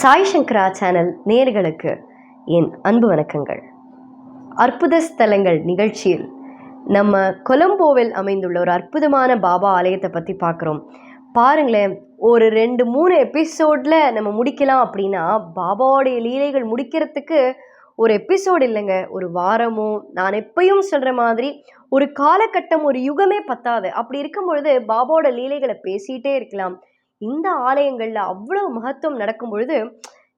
சாய் சங்கரா channel நேர்களுக்கு என் அன்பு வணக்கங்கள். அற்புத ஸ்தலங்கள் நிகழ்ச்சியில் நம்ம கொலம்போவில் அமைந்துள்ள ஒரு அற்புதமான பாபா ஆலயத்தை பற்றி பார்க்குறோம் பாருங்களேன் ஒரு ரெண்டு மூணு எபிசோடில் நம்ம முடிக்கலாம் அப்படின்னா பாபாவுடைய லீலைகள் முடிக்கிறதுக்கு ஒரு எபிசோடு இல்லைங்க. ஒரு வாரமோ நான் எப்பயும் சொல்கிற மாதிரி ஒரு காலகட்டம் ஒரு யுகமே பத்தாது. அப்படி இருக்கும் பொழுது பாபாவோட லீலைகளை பேசிகிட்டே இருக்கலாம். இந்த ஆலயங்களில் அவ்வளவு மகத்துவம் நடக்கும் பொழுது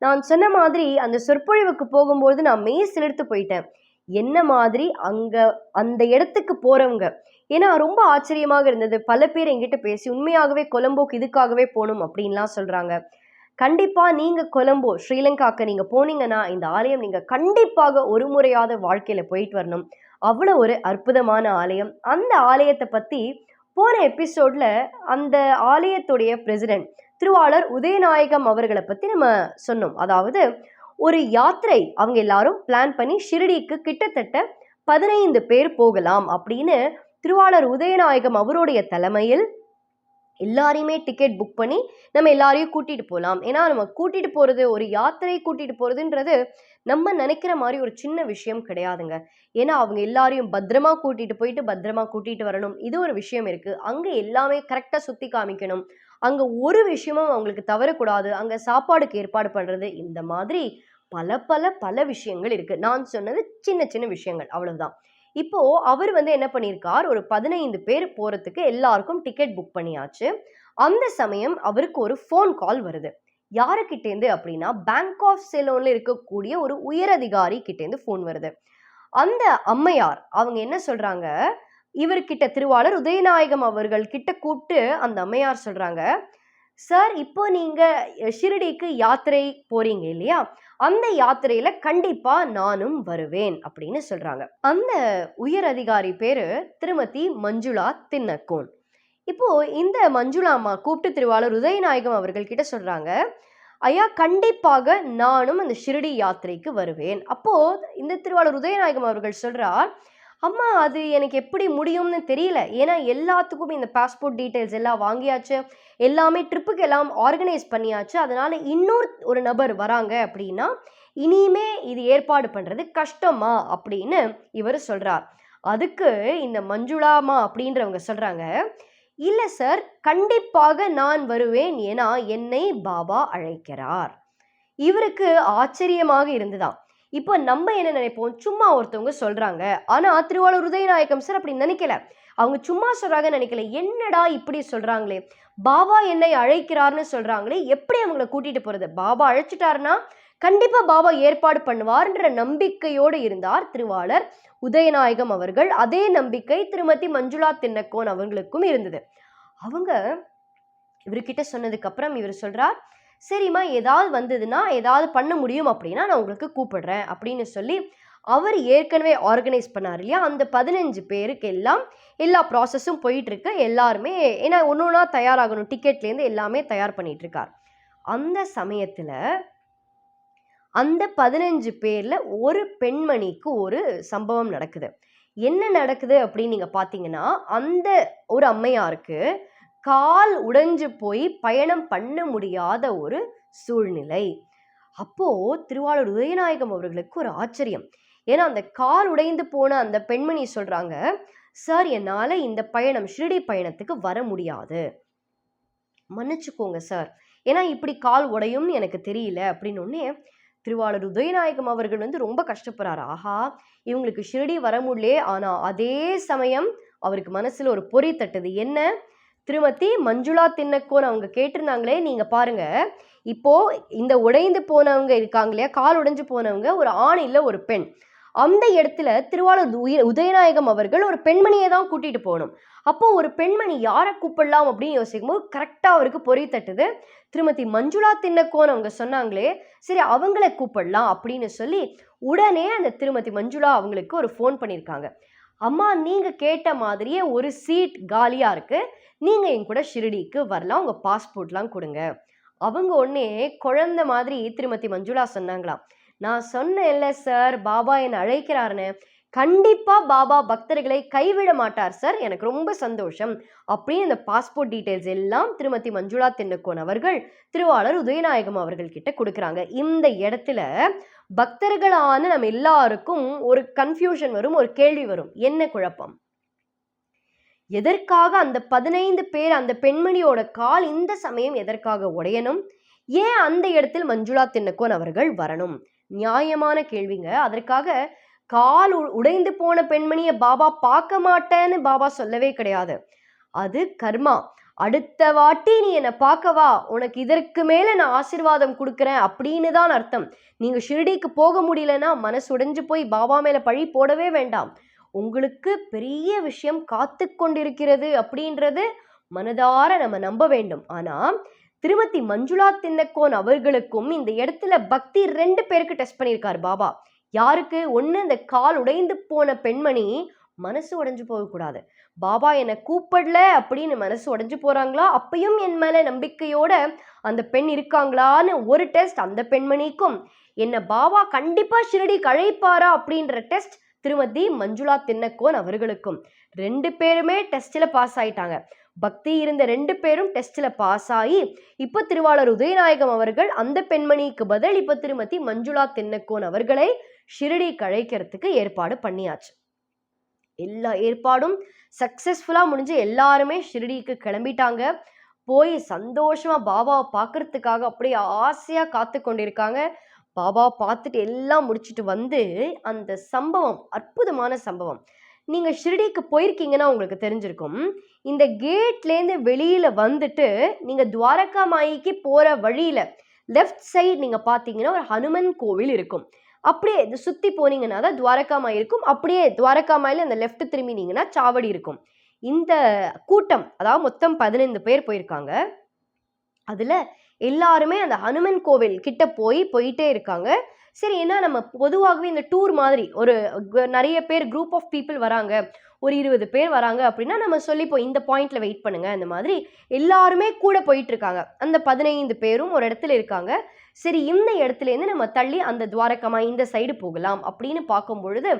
நான் சொன்ன மாதிரி அந்த சொற்பொழிவுக்கு போகும்பொழுது நான் மெய் சிலிர்த்து போயிட்டேன். என்ன மாதிரி அங்கே அந்த இடத்துக்கு போகிறவங்க ஏன்னா ரொம்ப ஆச்சரியமாக இருந்தது. பல பேர் எங்கிட்ட பேசி உண்மையாகவே கொலம்போக்கு இதுக்காகவே போகணும் அப்படின்லாம் சொல்கிறாங்க கண்டிப்பாக நீங்கள் கொலம்போ ஸ்ரீலங்காக்கு நீங்கள் போனீங்கன்னா இந்த ஆலயம் நீங்கள் கண்டிப்பாக ஒரு முறையாத வாழ்க்கையில் போயிட்டு வரணும். அவ்வளோ ஒரு அற்புதமான ஆலயம். அந்த ஆலயத்தை பற்றி போன எபிசோடில் அந்த ஆலயத்துடைய பிரசிடென்ட் திருவாளர் உதயநாயகம் அவர்களை பற்றி நம்ம சொன்னோம். அதாவது ஒரு யாத்திரை அவங்க எல்லாரும் பிளான் பண்ணி ஷிரடிக்கு கிட்டத்தட்ட பதினைந்து பேர் போகலாம் அப்படின்னு திருவாளர் உதயநாயகம் அவருடைய தலைமையில் எல்லாரையுமே டிக்கெட் புக் பண்ணி நம்ம எல்லாரையும் கூட்டிகிட்டு போகலாம் ஏன்னா நம்ம கூட்டிகிட்டு போகிறது ஒரு யாத்திரை கூட்டிகிட்டு போகிறதுன்றது நம்ம நினைக்கிற மாதிரி ஒரு சின்ன விஷயம் கிடையாதுங்க. ஏன்னா அவங்க எல்லாரையும் பத்திரமா கூட்டிகிட்டு போயிட்டு பத்திரமா கூட்டிகிட்டு வரணும். இது ஒரு விஷயம் இருக்குது அங்கே எல்லாமே கரெக்டாக சுற்றி காமிக்கணும். அங்கே ஒரு விஷயமும் அவங்களுக்கு தவறக்கூடாது. அங்கே சாப்பாடுக்கு ஏற்பாடு பண்ணுறது இந்த மாதிரி பல பல பல விஷயங்கள் இருக்குது நான் சொன்னது சின்ன சின்ன விஷயங்கள். அவ்வளவுதான். இப்போ அவர் வந்து என்ன பண்ணியிருக்கார்? ஒரு பதினைந்து பேர் போறதுக்கு எல்லாருக்கும் டிக்கெட் புக் பண்ணியாச்சு. அந்த சமயம் அவருக்கு ஒரு ஃபோன் கால் வருது. யாருக்கிட்டேருந்து அப்படின்னா பேங்க் ஆஃப் செலோன்ல இருக்கக்கூடிய ஒரு உயரதிகாரி கிட்டேருந்து ஃபோன் வருது. அந்த அம்மையார் அவங்க என்ன சொல்றாங்க? இவர்கிட்ட திருவாளர் உதயநாயகம் அவர்கள் கிட்ட கூப்பிட்டு அந்த அம்மையார் சொல்றாங்க சார் இப்போ நீங்கள் ஷிரடிக்கு யாத்திரை போறீங்க இல்லையா? அந்த யாத்திரையில கண்டிப்பா நானும் வருவேன் அப்படின்னு சொல்றாங்க. அந்த உயர் அதிகாரி பேரு திருமதி மஞ்சுளா தின்னக்கோன் இப்போ இந்த மஞ்சுளா அம்மா கூப்பிட்டு திருவாளர் உதயநாயகம் அவர்கள் கிட்ட சொல்றாங்க ஐயா கண்டிப்பாக நானும் அந்த ஷிரடி யாத்திரைக்கு வருவேன். அப்போ இந்த திருவாளர் உதயநாயகம் அவர்கள் சொல்றார் அம்மா அது எனக்கு எப்படி முடியும்னு தெரியல. ஏன்னா எல்லாத்துக்கும் இந்த பாஸ்போர்ட் டீட்டெயில்ஸ் எல்லாம் வாங்கியாச்சு. எல்லாமே ட்ரிப்புக்கு எல்லாம் ஆர்கனைஸ் பண்ணியாச்சு. அதனால் இன்னொரு ஒரு நபர் வராங்க அப்படின்னா இனிமே இது ஏற்பாடு பண்ணுறது கஷ்டமா அப்படின்னு இவர் சொல்கிறார் அதுக்கு இந்த மஞ்சுளாமா அப்படின்றவங்க சொல்கிறாங்க இல்லை சார் கண்டிப்பாக நான் வருவேன் ஏன்னா என்னை பாபா அழைக்கிறார். இவருக்கு ஆச்சரியமாக இருந்துதான். இப்போ நம்ம என்ன நினைப்போம்? சும்மா ஒருத்தவங்க சொல்கிறாங்க ஆனால் திருவாளூர் உதயநாயகம் சார் அப்படி நினைக்கல. அவங்க சும்மா சொல்கிறாங்க நினைக்கல. என்னடா இப்படி சொல்கிறாங்களே பாபா என்னை அழைக்கிறார்னு சொல்கிறாங்களே எப்படி அவங்கள கூட்டிகிட்டு போகிறது பாபா அழைச்சிட்டாருன்னா கண்டிப்பாக பாபா ஏற்பாடு பண்ணுவார்ன்ற நம்பிக்கையோடு இருந்தார் திருவாளர் உதயநாயகம் அவர்கள். அதே நம்பிக்கை திருமதி மஞ்சுளா தின்னக்கோன் அவங்களுக்கும் இருந்தது. அவங்க இவர்கிட்ட சொன்னதுக்கப்புறம் இவர் சொல்கிறார் சரிம்மா ஏதாவது வந்ததுன்னா ஏதாவது பண்ண முடியும் அப்படின்னா நான் உங்களுக்கு கூப்பிடுறேன் அப்படின்னு சொல்லி அவர் ஏற்கனவே ஆர்கனைஸ் பண்ணார் இல்லையா? அந்த பதினஞ்சு பேருக்கு எல்லாம் எல்லா ப்ராசஸும் போயிட்டுருக்கு. எல்லாருமே ஏன்னா ஒன்று ஒன்றா தயாராகணும். டிக்கெட்லேருந்து எல்லாமே தயார் பண்ணிகிட்ருக்கார் அந்த சமயத்தில் அந்த பதினஞ்சு பேரில் ஒரு பெண்மணிக்கு ஒரு சம்பவம் நடக்குது. என்ன நடக்குது அப்படின்னு நீங்கள் பார்த்தீங்கன்னா அந்த ஒரு அம்மையாருக்கு கால் உடைஞ்சு போய் பயணம் பண்ண முடியாத ஒரு சூழ்நிலை. அப்போ திருவாளூர் உதயநாயகம் அவர்களுக்கு ஒரு ஆச்சரியம். ஏன்னா அந்த கால் உடைந்து போன அந்த பெண்மணி சொல்றாங்க சார் என்னால இந்த பயணம் ஷிரடி பயணத்துக்கு வர முடியாது. மன்னிச்சுக்கோங்க சார். ஏன்னா இப்படி கால் உடையும்னு எனக்கு தெரியல. அப்படின்னு திருவாளர் உதயநாயகம் அவர்கள் வந்து ரொம்ப கஷ்டப்படுறாரு. ஆஹா இவங்களுக்கு ஷிரடி வர முடியலே. ஆனா அதே சமயம் அவருக்கு மனசுல ஒரு பொறி தட்டுது. என்ன? திருமதி மஞ்சுளா தின்னக்கோன் அவங்க கேட்டிருந்தாங்களே நீங்கள் பாருங்க. இப்போது இந்த உடைந்து போனவங்க இருக்காங்க இல்லையா கால் உடைஞ்சு போனவங்க ஒரு ஆண் இல்லை ஒரு பெண். அந்த இடத்துல திருவாளூர் உய உதயநாயகம் அவர்கள் ஒரு பெண்மணியை தான் கூட்டிகிட்டு போகணும். அப்போது ஒரு பெண்மணி யாரை கூப்பிடலாம் அப்படின்னு யோசிக்கும் போது அவருக்கு பொறி தட்டுது. திருமதி மஞ்சுளா தின்னக்கோன் அவங்க சொன்னாங்களே சரி அவங்கள கூப்பிடலாம் அப்படின்னு சொல்லி உடனே அந்த திருமதி மஞ்சுளா அவங்களுக்கு ஒரு ஃபோன் பண்ணியிருக்காங்க. அம்மா நீங்கள் கேட்ட மாதிரியே ஒரு சீட் காலியாக இருக்குது நீங்கள் என் கூட ஷிரடிக்கு வரலாம். உங்கள் பாஸ்போர்ட்லாம் கொடுங்க. அவங்க உடனே குழந்தை மாதிரி திருமதி மஞ்சுளா சொன்னாங்களாம். நான் சொன்னேன்ல சார் பாபா என்னை அழைக்கிறாருன்னு. கண்டிப்பாக பாபா பக்தர்களை கைவிட மாட்டார் சார் எனக்கு ரொம்ப சந்தோஷம். அப்படின்னு இந்த பாஸ்போர்ட் டீட்டெயில்ஸ் எல்லாம் திருமதி மஞ்சுளா தென்னக்கோன் அவர்கள் திருவாளர் உதயநாயகம் அவர்கள் கிட்ட கொடுக்குறாங்க. இந்த இடத்துல பக்தர்களான நம்ம எல்லாருக்கும் ஒரு கன்ஃபியூஷன் வரும் ஒரு கேள்வி வரும். என்ன குழப்பம்? எதற்காக அந்த பதினைந்து பேர் அந்த பெண்மணியோட கால் இந்த சமயம் எதற்காக உடையணும்? ஏன் அந்த இடத்தில் மஞ்சுளா தின்னக்கோன் அவர்கள் வரணும்? நியாயமான கேள்விங்க. அதற்காக கால் உ- உடைந்து போன பெண்மணியை பாபா பார்க்க மாட்டேன்னு பாபா சொல்லவே கிடையாது. அது கர்மா. அடுத்த வாட்டி நீ என்னை பார்க்கவா உனக்கு இதற்கு மேலே நான் ஆசீர்வாதம் கொடுக்குறேன் அப்படின்னு தான் அர்த்தம். நீங்கள் ஷிரடிக்கு போக முடியலன்னா மனசு உடைஞ்சு போய் பாபா மேலே பழி போடவே வேண்டாம். உங்களுக்கு பெரிய விஷயம் காத்து கொண்டிருக்கிறது அப்படின்றது மனதார நம்ம நம்ப வேண்டும். ஆனால் திருமதி மஞ்சுளா தின்னக்கோன் அவர்களுக்கும் இந்த இடத்துல பக்தி ரெண்டு பேருக்கு டெஸ்ட் பண்ணியிருக்காரு பாபா. யாருக்கு? ஒன்று இந்த கால் உடைந்து போன பெண்மணி மனசு உடஞ்சு போகக்கூடாது. பாபா என்னை கூப்பிடல அப்படின்னு மனசு உடஞ்சு போகிறாங்களா அப்பையும் என் மேலே நம்பிக்கையோட அந்த பெண் இருக்காங்களான்னு ஒரு டெஸ்ட் அந்த பெண்மணிக்கும் என்னை பாபா கண்டிப்பாக ஷிரடி கழைப்பாரா அப்படின்ற டெஸ்ட் திருமதி மஞ்சுளா தின்னக்கோன் அவர்களுக்கும். ரெண்டு பேருமே டெஸ்ட்டில் பாஸ் ஆயிட்டாங்க. பக்தி இருந்த ரெண்டு பேரும் டெஸ்ட்ல பாஸ் ஆகி இப்போ திருவாளர் உதயநாயகம் அவர்கள் அந்த பெண்மணிக்கு பதில் இப்போ திருமதி மஞ்சுளா தென்னக்கோன் அவர்களை ஷிரடி கழைக்கிறதுக்கு ஏற்பாடு பண்ணியாச்சு. எல்லா ஏற்பாடும் சக்ஸஸ்ஃபுல்லாக முடிஞ்சு எல்லாருமே ஷிரடிக்கு கிளம்பிட்டாங்க. போய் சந்தோஷமாக பாபாவை பார்க்கறதுக்காக அப்படியே ஆசையாக காத்து கொண்டிருக்காங்க. பாபா பார்த்துட்டு எல்லாம் முடிச்சுட்டு வந்து அந்த சம்பவம் அற்புதமான சம்பவம். நீங்கள் ஷிரடிக்கு போயிருக்கீங்கன்னா உங்களுக்கு தெரிஞ்சிருக்கும். இந்த கேட்லேருந்து வெளியில் வந்துட்டு நீங்கள் துவாரகா மாயிக்கு போகிற வழியில் லெஃப்ட் சைடு நீங்கள் பார்த்தீங்கன்னா ஒரு ஹனுமன் கோவில் இருக்கும். அப்படியே இது சுற்றி போனீங்கன்னா தான் துவாரகாமாய் இருக்கும். அப்படியே துவாரகாமாயில் அந்த லெஃப்ட் திரும்பினீங்கன்னா சாவடி இருக்கும். இந்த கூட்டம் அதாவது மொத்தம் பதினைந்து பேர் போயிருக்காங்க. அதில் எல்லாருமே அந்த ஹனுமன் கோவில் கிட்ட போய் போயிட்டே இருக்காங்க. சரி ஏன்னா நம்ம பொதுவாகவே இந்த டூர் மாதிரி ஒரு நிறைய பேர் குரூப் ஆஃப் பீப்புள் வராங்க. ஒரு இருபது பேர் வராங்க அப்படின்னா நம்ம சொல்லிப்போம் இந்த பாயிண்ட்ல வெயிட் பண்ணுங்க. அந்த மாதிரி எல்லாருமே கூட போயிட்டு இருக்காங்க. அந்த பதினைந்து பேரும் ஒரு இடத்துல இருக்காங்க. சரி இந்த இடத்துல இருந்து நம்ம தள்ளி அந்த துவாரகமா இந்த சைடு போகலாம் அப்படின்னு பார்க்கும் பொழுது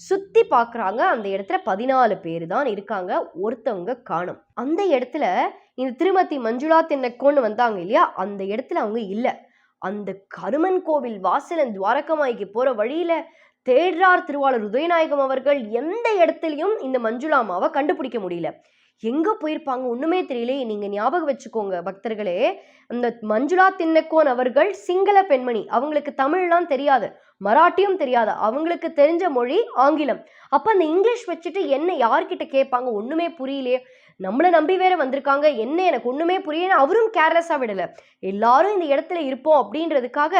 சுற்றி பார்க்குறாங்க அந்த இடத்துல பதினாலு பேர் தான் இருக்காங்க ஒருத்தவங்க காணும். அந்த இடத்துல இந்த திருமதி மஞ்சுளா தென்னக்கோன்னு வந்தாங்க இல்லையா? அந்த இடத்துல அவங்க இல்லை. அந்த கருமன் கோவில் வாசலன் துவாரகமாய்க்கு போகிற வழியில் தேடுறார் திருவாளர் உதயநாயகம் அவர்கள் எந்த இடத்துலையும் இந்த மஞ்சுளாமாவை கண்டுபிடிக்க முடியல. எங்கே போயிருப்பாங்க? ஒன்றுமே தெரியலையே. நீங்கள் ஞாபகம் வச்சுக்கோங்க பக்தர்களே. அந்த மஞ்சுளா தின்னக்கோன் அவர்கள் சிங்கள பெண்மணி. அவங்களுக்கு தமிழ்லாம் தெரியாது. மராட்டியும் தெரியாது. அவங்களுக்கு தெரிஞ்ச மொழி ஆங்கிலம். அப்போ அந்த இங்கிலீஷ் வச்சுட்டு என்ன யார்கிட்ட கேட்பாங்க? ஒன்றுமே புரியலையே. நம்மளை நம்பி வேற வந்திருக்காங்க. என்ன எனக்கு ஒன்றுமே புரியல அவரும் கேர்லெஸ்ஸாக விடலை. எல்லாரும் இந்த இடத்துல இருப்போம் அப்படின்றதுக்காக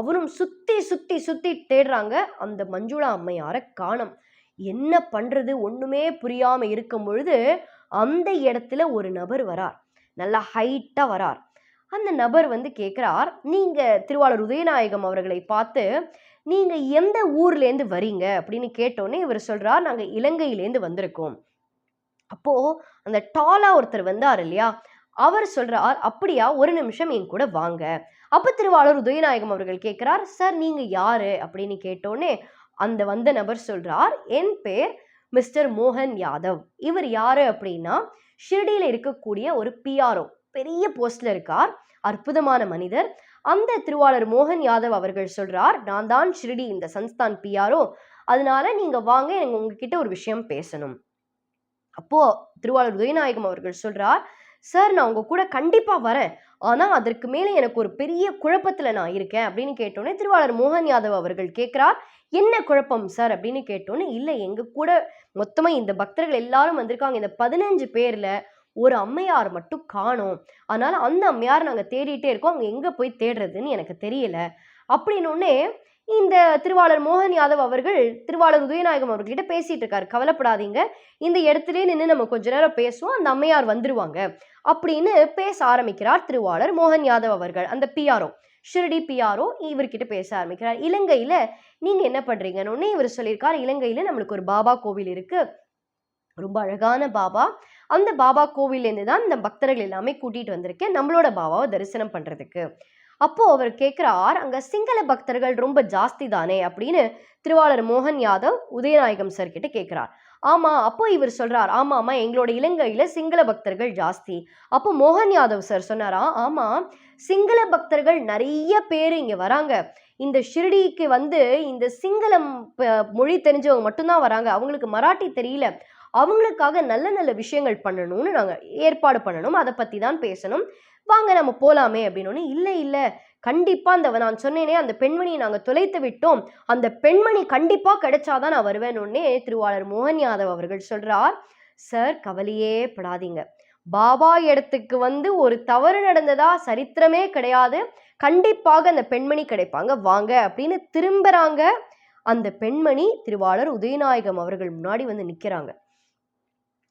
அவரும் சுற்றி சுற்றி சுற்றி தேடுறாங்க அந்த மஞ்சுளா அம்மையாரை காணும். என்ன பண்ணுறது ஒன்றுமே புரியாமல் இருக்கும் பொழுது அந்த இடத்துல ஒரு நபர் வரார். நல்லா ஹைட்டாக வரார். அந்த நபர் வந்து கேட்குறார் நீங்கள் திருவாளர் உதயநாயகம் அவர்களை பார்த்து நீங்கள் எந்த ஊர்லேருந்து வரீங்க? அப்படின்னு கேட்டோன்னே இவர் சொல்கிறார் நாங்கள் இலங்கையிலேருந்து வந்திருக்கோம். அப்போது அந்த டாலா ஒருத்தர் வந்தார் இல்லையா? அவர் சொல்கிறார் அப்படியா ஒரு நிமிஷம் என் கூட வாங்க. அப்போ திருவாளர் உதயநாயகம் அவர்கள் கேட்குறார் சார் நீங்கள் யார்? அப்படின்னு கேட்டோன்னே அந்த வந்த நபர் சொல்கிறார் என் பேர் மிஸ்டர் மோகன் யாதவ். இவர் யார் அப்படின்னா ஷிர்டியில் இருக்கக்கூடிய ஒரு பிஆர்ஓ பெரிய போஸ்ட்ல இருக்கார். அற்புதமான மனிதர். அந்த திருவாளர் மோகன் யாதவ் அவர்கள் சொல்றார் நான் தான் ஷிர்டி இந்த சன்ஸ்தான் பிஆர்ஓ அதனால நீங்க வாங்க எனக்கு உங்ககிட்ட ஒரு விஷயம் பேசணும். அப்போ திருவாளர் உதயநாயகம் அவர்கள் சொல்றார் சார் நான் உங்க கூட கண்டிப்பா வரேன். ஆனா அதற்கு மேலே எனக்கு ஒரு பெரிய குழப்பத்துல நான் இருக்கேன். அப்படின்னு கேட்டோன்னே திருவாளர் மோகன் யாதவ் அவர்கள் கேட்கிறார் என்ன குழப்பம் சார் அப்படின்னு கேட்டோன்னு இல்லை எங்க கூட மொத்தமா இந்த பக்தர்கள் எல்லாரும் வந்திருக்காங்க. இந்த பதினஞ்சு பேர்ல ஒரு அம்மையார் மட்டும் காணோம். அதனால அந்த அம்மையார் நாங்கள் தேடிட்டே இருக்கோம். அவங்க எங்க போய் தேடுறதுன்னு எனக்கு தெரியல. அப்படின்னோடனே இந்த திருவாளர் மோகன் யாதவ் அவர்கள் திருவாளர் உதயநாயகம் அவர்கிட்ட பேசிட்டு இருக்காரு. கவலைப்படாதீங்க. இந்த இடத்துலயே நின்று நம்ம கொஞ்ச நேரம் பேசுவோம். அந்த அம்மையார் வந்துருவாங்க. அப்படின்னு பேச ஆரம்பிக்கிறார் திருவாளர் மோகன் யாதவ் அவர்கள் அந்த பிஆர்ஓ ஷிரடி பிஆர்ஓ இவர்கிட்ட பேச ஆரம்பிக்கிறார். இலங்கையில் நீங்கள் என்ன பண்ணுறீங்கன்னு உடனே இவர் சொல்லியிருக்கார். இலங்கையில் நம்மளுக்கு ஒரு பாபா கோவில் இருக்குது ரொம்ப அழகான பாபா. அந்த பாபா கோவிலேருந்து தான் இந்த பக்தர்கள் எல்லாமே கூட்டிகிட்டு வந்திருக்கேன் நம்மளோட பாபாவை தரிசனம் பண்ணுறதுக்கு அப்போது அவர் கேட்குறார் அங்கே சிங்கள பக்தர்கள் ரொம்ப ஜாஸ்தி தானே? அப்படின்னு திருவாளர் மோகன் யாதவ் உதயநாயகம் சார் கிட்ட கேட்குறார். ஆமாம் அப்போ இவர் சொல்கிறார் ஆமாம் ஆமாம் எங்களோட இலங்கையில் சிங்கள பக்தர்கள் ஜாஸ்தி. அப்போ மோகன் யாதவ் சார் சொன்னாரா ஆமாம் சிங்கள பக்தர்கள் நிறைய பேர் இங்கே வராங்க. இந்த ஷிரடிக்கு வந்து இந்த சிங்களம் மொழி தெரிஞ்சவங்க மட்டும்தான் வராங்க. அவங்களுக்கு மராட்டி தெரியல. அவங்களுக்காக நல்ல நல்ல விஷயங்கள் பண்ணணும்னு நாங்கள் ஏற்பாடு பண்ணணும். அதை பற்றி தான் பேசணும். வாங்க நம்ம போகலாமே அப்படின்னு இல்லை இல்லை கண்டிப்பாக அந்த நான் சொன்னேனே அந்த பெண்மணியை நாங்கள் தொலைத்து விட்டோம். அந்த பெண்மணி கண்டிப்பாக கிடைச்சாதான் நான் வருவேன்னு திருவாளர் மோகன் யாதவ் அவர்கள் சொல்கிறார் சார் கவலையே படாதீங்க. பாபா இடத்துக்கு வந்து ஒரு தவறு நடந்ததா சரித்திரமே கிடையாது. கண்டிப்பாக அந்த பெண்மணி கிடைப்பாங்க. வாங்க அப்படின்னு திரும்புறாங்க. அந்த பெண்மணி திருவாளர் உதயநாயகம் அவர்கள் முன்னாடி வந்து நிற்கிறாங்க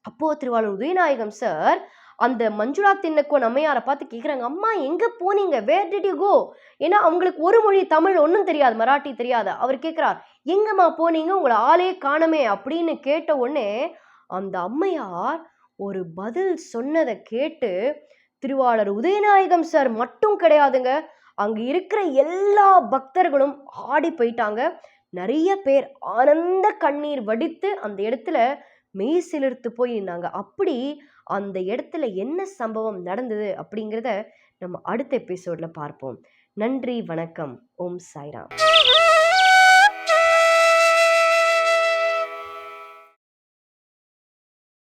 அப்போது திருவாளர் உதயநாயகம் சார் அந்த மஞ்சுளா தின்னக்கோ நம்மையாரை பார்த்து கேட்குறாங்க அம்மா எங்கே போனீங்க? வேர் டிட் யூ கோ ஏன்னா அவங்களுக்கு ஒரு மொழி தமிழ் ஒன்றும் தெரியாது மராட்டி தெரியாது. அவர் கேட்குறார் எங்கம்மா போனீங்க? உங்களை ஆளே காணமே அப்படின்னு கேட்ட உடனே அந்த அம்மையார் ஒரு பதில் சொன்னதை கேட்டு திருவாளர் உதயநாயகம் சார் மட்டும் கிடையாதுங்க. அங்கே இருக்கிற எல்லா பக்தர்களும் ஆடி போயிட்டாங்க. நிறைய பேர் ஆனந்த கண்ணீர் வடித்து அந்த இடத்துல மெய் சிலிர்த்து போய் நின்றாங்க அப்படி அந்த இடத்துல என்ன சம்பவம் நடந்தது அப்படிங்கிறத நம்ம அடுத்த எபிசோடில் பார்ப்போம். நன்றி வணக்கம். ஓம் சாய்ராம்.